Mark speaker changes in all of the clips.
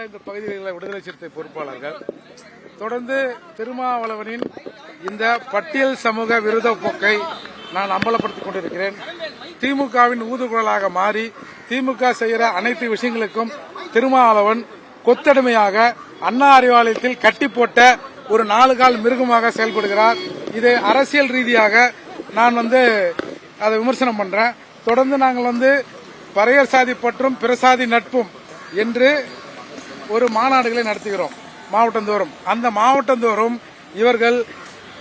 Speaker 1: உள்ள இந்த பகுதிகளில் விடுதலை சிறுத்தை பொறுப்பாளர்கள். தொடர்ந்து திருமாவளவனின் இந்த பட்டியல் சமூக விரோத போக்கை நான் அம்பலப்படுத்திக் கொண்டிருக்கிறேன். திமுகவின் ஊதுகுழலாக மாறி திமுக செய்கிற அனைத்து விஷயங்களுக்கும் திருமாவளவன் கொத்தடிமையாக அண்ணா அறிவாலயத்தில் கட்டி போட்ட ஒரு நாலு கால் மிருகமாக செயல்படுகிறார். இதை அரசியல் ரீதியாக நான் வந்து அதை விமர்சனம் பண்றேன். தொடர்ந்து நாங்கள் வந்து பறையர் சாதி பற்றும் பிரசாதி நட்பும் என்று ஒரு மாநாடுகளை நடத்துகிறோம் மாவட்டந்தோறும். அந்த மாவட்டந்தோறும் இவர்கள்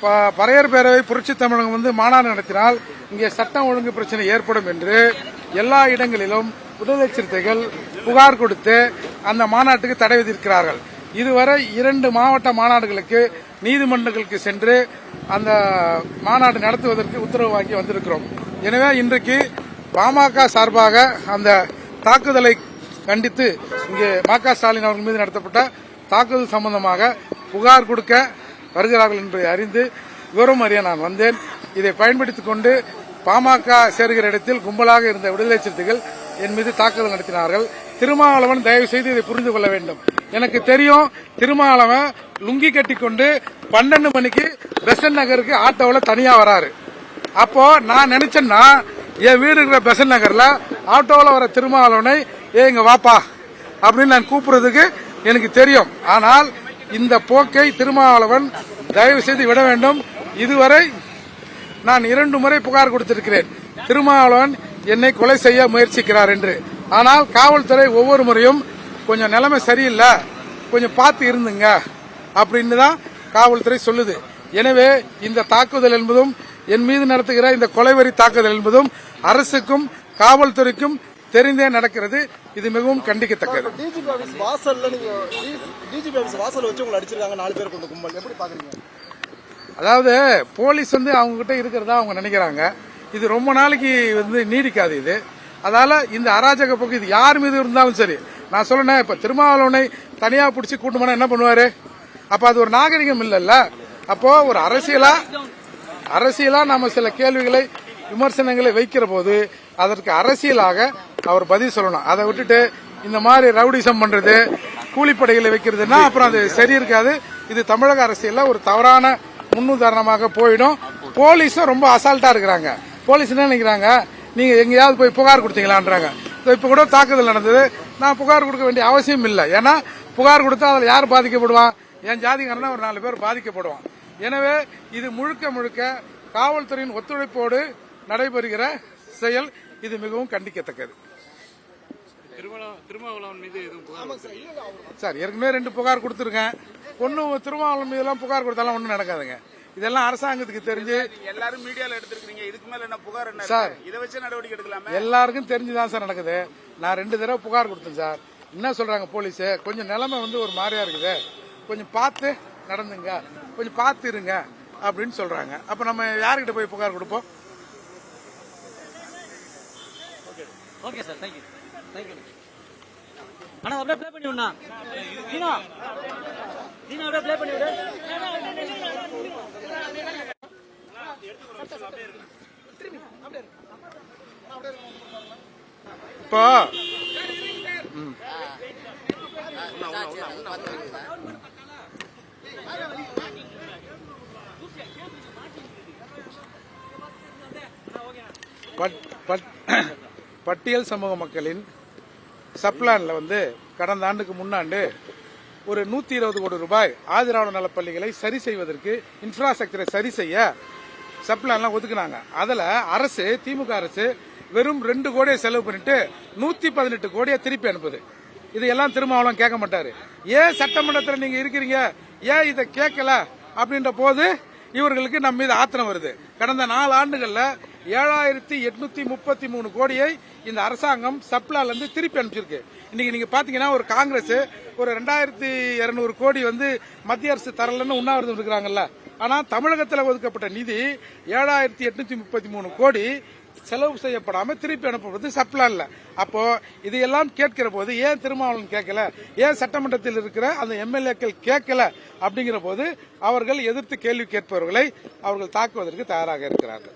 Speaker 1: ப- பறையர் பேரவை புரட்சி தமிழகம் வந்து மாநாடு நடத்தினால் இங்கே சட்டம் ஒழுங்கு பிரச்சனை ஏற்படும் என்று எல்லா இடங்களிலும் விடுதலை புகார் கொடுத்து அந்த மாநாட்டுக்கு தடை விதிக்கிறார்கள். இதுவரை இரண்டு மாவட்ட மாநாடுகளுக்கு நீதிமன்றங்களுக்கு சென்று அந்த மாநாடு நடத்துவதற்கு உத்தரவு வாங்கி வந்திருக்கிறோம். எனவே இன்றைக்கு பாமக சார்பாக அந்த தாக்குதலை கண்டித்து இங்கே ம க ஸ்டாலின் அவர்கள் மீது நடத்தப்பட்ட தாக்குதல் சம்பந்தமாக புகார் கொடுக்க வருகிறார்கள் என்பதை அறிந்து விவரம் அறிய நான் வந்தேன். இதை பயன்படுத்திக் கொண்டு பாமக சேர்கிற இடத்தில் கும்பலாக இருந்த விடுதலை சிறுத்தைகள் என் மீது தாக்குதல் நடத்தினார்கள். திருமாவளவன் தயவு செய்து இதை புரிந்து கொள்ள வேண்டும். எனக்கு தெரியும் திருமாவளவன் லுங்கி கட்டிக்கொண்டு பன்னெண்டு மணிக்கு பெசன் நகருக்கு ஆட்டோவில் தனியா வராரு. அப்போ நான் நினைச்சேன்னா என் வீடு இருக்கிற பெசன் நகர்ல ஆட்டோவில் வர திருமாவளவனை ஏ இங்க வாப்பா. அப்படின்னு நான் கூப்பிடுறதுக்கு எனக்கு தெரியும். ஆனால் இந்த போக்கை திருமாவளவன் தயவு செய்து விட வேண்டும். இதுவரை நான் இரண்டு முறை புகார் கொடுத்திருக்கிறேன். திருமாவளவன் என்னை கொலை செய்ய முயற்சிக்கிறார் என்று. ஆனால் காவல்துறை ஒவ்வொரு முறையும் கொஞ்சம் நிலைமை சரியில்லை. கொஞ்சம் பார்த்து இருந்துங்க. அப்படின்னு தான் காவல்துறை சொல்லுது. எனவே இந்த தாக்குதல் என்பதும் என் மீது நடத்துகிற இந்த கொலைவரி தாக்குதல் என்பதும் அரசுக்கும் காவல்துறைக்கும் தெரிந்தே நடக்கிறது. இது மிகவும் கண்டிக்கத்தக்கது.
Speaker 2: டிஜிபி ஆபீஸ் வாசல்ல நீங்க டிஜிபி ஆபீஸ் வாசல்ல வச்சு உங்களை அடிச்சிருக்காங்க நாலு பேர் கொண்ட கும்பல். எப்படி பாக்குறீங்க?
Speaker 1: அதாவது போலீஸ் வந்து அவங்க கிட்ட இருக்கிறதா அவங்க நினைக்கிறாங்க. இது ரொம்ப நாளைக்கு வந்து நீடிக்காது இது. அதால இந்த அராஜக போக்கு இது யார் மீது இருந்தாலும் சரி. நான் சொல்லணேன் இப்ப திருமாவளவனை தனியா பிடிச்சி கூட்டு போனா என்ன பண்ணுவாரு? அப்ப அது ஒரு நாகரிகம் இல்லைல்ல. அப்போ ஒரு அரசியலா அரசியலா நாம சில கேள்விகளை விமர்சனங்களை வைக்கிற போது அதற்கு அரசியலாக அவர் பதில் சொல்லணும். அதை விட்டுட்டு இந்த மாதிரி ரவுடிசம் பண்றது கூலிப்படைகளை வைக்கிறதுனா அப்புறம் அது சரி இருக்காது. இது தமிழக அரசியல்ல ஒரு தவறான முன்னுதாரணமாக போயிடும். போலீஸும் ரொம்ப அசால்ட்டா இருக்கிறாங்க. போலீஸ் என்ன நினைக்கிறாங்க? நீங்க எங்கேயாவது போய் புகார் கொடுத்தீங்களான்றாங்க. இப்ப கூட தாக்குதல் நடந்தது. நான் புகார் கொடுக்க வேண்டிய அவசியம் இல்லை. ஏன்னா புகார் கொடுத்தா அதில் யார் பாதிக்கப்படுவான்? என் ஜாதிகாரனா ஒரு நாலு பேர் பாதிக்கப்படுவான். எனவே இது முழுக்க முழுக்க காவல்துறையின் ஒத்துழைப்போடு நடைபெறுகிற செயல். இது மிகவும் கண்டிக்கத்தக்கது.
Speaker 3: திருமாவளவன் மீது எதுவும் புகார்
Speaker 1: சார். ஏற்கனவே ரெண்டு புகார் கொடுத்துருக்கேன். ஒன்னும் திருமாவளவன் மீதெல்லாம் புகார் கொடுத்தாலும் ஒன்றும் நடக்காதுங்க. இதெல்லாம் அரசாங்கத்துக்கு தெரிஞ்சு
Speaker 4: எல்லாரும் மீடியால எடுத்திருக்கீங்க இதுக்கு மேல என்ன புகார் என்ன
Speaker 1: சார்.
Speaker 4: இதை வச்சு நடவடிக்கை எடுக்கலாமே?
Speaker 1: எல்லாருக்கும் தெரிஞ்சுதான் சார் நடக்குது. நான் ரெண்டு தடவை புகார் கொடுத்தேன் சார். என்ன சொல்றாங்க போலீஸ்? கொஞ்சம் நிலைமை வந்து ஒரு மாதிரியா இருக்குது. கொஞ்சம் பார்த்து நடந்துங்க. கொஞ்சம் பார்த்து இருங்க அப்படின்னு சொல்றாங்க. அப்ப நம்ம யாருக்கிட்ட போய் புகார் கொடுப்போம்?
Speaker 5: Okay sir thank you thank you அண்ணா அப்படியே ப்ளே பண்ணி விடணா தீனா. தீனா அப்படியே ப்ளே பண்ணி விடு.
Speaker 1: இப்போ பட்- பட்- பட்டியல் சமூக மக்களின் சப்ளான்ல வந்து கடந்த ஆண்டுக்கு முன்னாண்டு ஒரு நூத்தி இருபது கோடி ரூபாய் ஆதிராவிட நலப்பள்ளிகளை சரி செய்வதற்கு இன்ஃப்ராஸ்ட்ரக்சரை சரி செய்ய சப்ளான்லாம் ஒதுக்குனாங்க. அதுல அரசு திமுக அரசு வெறும் ரெண்டு கோடியை செலவு பண்ணிட்டு நூத்தி பதினெட்டு கோடியை திருப்பி அனுப்புது. இதையெல்லாம் திருமாவளவன் கேட்க மாட்டாரு. ஏன் சட்டமன்றத்தில் நீங்க இருக்கிறீங்க? ஏன் இதை கேட்கல? அப்படின்ற போது இவர்களுக்கு நம்ம மீது ஆத்திரம் வருது. கடந்த நாலு ஆண்டுகள்ல ஏழாயிரத்தி எட்நூத்தி முப்பத்தி மூணு கோடியை இந்த அரசாங்கம் சப்ளால இருந்து திருப்பி அனுப்பிச்சிருக்கு. இன்னைக்கு நீங்க பாத்தீங்கன்னா ஒரு காங்கிரஸ் ஒரு ரெண்டாயிரத்தி இருநூறு கோடி வந்து மத்திய அரசு தரலன்னு உண்ணாவிரதம் இருக்கிறாங்கல்ல. ஆனா தமிழகத்தில் ஒதுக்கப்பட்ட நிதி ஏழாயிரத்தி எட்நூத்தி முப்பத்தி மூணு கோடி செலவு செய்யப்படாம திருப்பி அனுப்புவது சப்ளான்ல அப்போ இதையெல்லாம் கேட்கிற போது ஏன் திருமாவளவன் கேட்கல? ஏன் சட்டமன்றத்தில் இருக்கிற அந்த எம்எல்ஏக்கள் கேட்கல? அப்படிங்கிற போது அவர்கள் எதிர்த்து கேள்வி கேட்பவர்களை அவர்கள் தாக்குவதற்கு தயாராக இருக்கிறார்கள்.